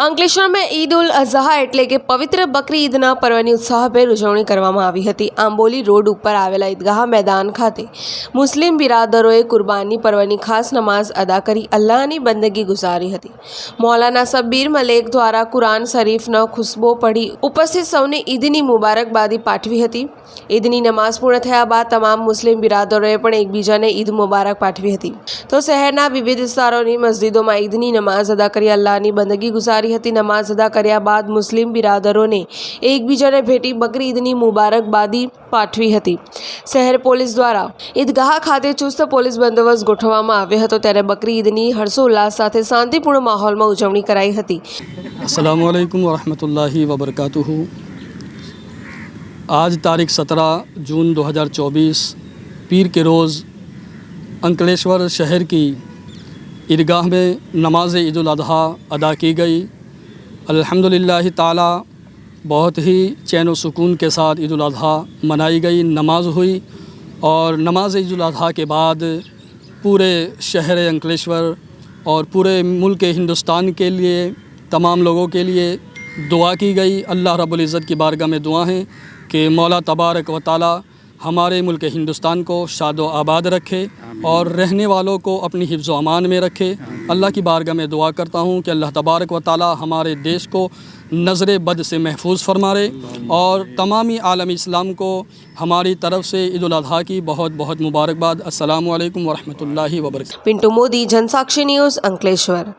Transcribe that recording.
અંકલેશ્વરમાં ઈદ ઉલ અઝહા એટલે કે પવિત્ર બકરી ઈદના પર્વની ઉત્સાહભેર ઉજવણી કરવામાં આવી હતી. આંબોલી રોડ ઉપર આવેલા ઈદગાહ મેદાન ખાતે મુસ્લિમ બિરાદરોએ કુરબાની પર્વની ખાસ નમાઝ અદા કરી અલ્લાહની બંદગી ગુજારી હતી. મૌલાના સબ્બીર મલેક દ્વારા કુરાન શરીફનો ખુશ્બો પડી ઉપસ્થિત સૌને ઈદની મુબારકબાદી પાઠવી હતી. ઈદની નમાઝ પૂર્ણ થયા બાદ તમામ મુસ્લિમ બિરાદરોએ પણ એકબીજાને ઈદ મુબારક પાઠવી હતી. તો શહેરના વિવિધ વિસ્તારોની મસ્જિદોમાં ઈદની નમાઝ અદા કરી અલ્લાહની બંદગી ગુજારી હતી નમાઝ અદા કર્યા બાદ મુસ્લિમ બિરાદરોને એકબીજાને ભેટી બકરી ઈદની મુબારકબાદી પાઠવી હતી શહેર પોલીસ દ્વારા ઈદગાહ ખાતે ચુસ્ત પોલીસ બંદોબસ્ત ગોઠવવામાં આવ્યો હતો ત્યારે બકરી ઈદની હર્ષોલ્લાસ સાથે શાંતિપૂર્ણ માહોલમાં ઉજવણી કરાઈ હતી असलकम वरहमतुल्लाहि वबरकातुहू आज तारीख 17 जून 2024 पीर के रोज़ अंकलेश्वर शहर की عیدگاہ میں نماز عید الاضحیٰ ادا کی گئی۔ الحمد للہ تعالیٰ، بہت ہی چین و سکون کے ساتھ عید الاضحیٰ منائی گئی، نماز ہوئی۔ اور نماز عید الاضحیٰ کے بعد پورے شہر انکلیشور اور پورے ملک ہندوستان کے لیے، تمام لوگوں کے لیے دعا کی گئی۔ اللہ رب العزت کی بارگاہ میں دعا ہیں کہ مولا تبارک و تعالی ہمارے ملک ہندوستان کو شاد و آباد رکھے اور رہنے والوں کو اپنی حفظ و امان میں رکھے۔ اللہ کی بارگاہ میں دعا کرتا ہوں کہ اللہ تبارک و تعالی ہمارے دیش کو نظر بد سے محفوظ فرمارے اور تمامی عالم اسلام کو ہماری طرف سے عید الاضحیٰ کی بہت بہت مبارکباد۔ السلام علیکم ورحمۃ اللہ وبرکاتہ۔ پنٹو مودی جن ساکشی نیوز انکلیشور۔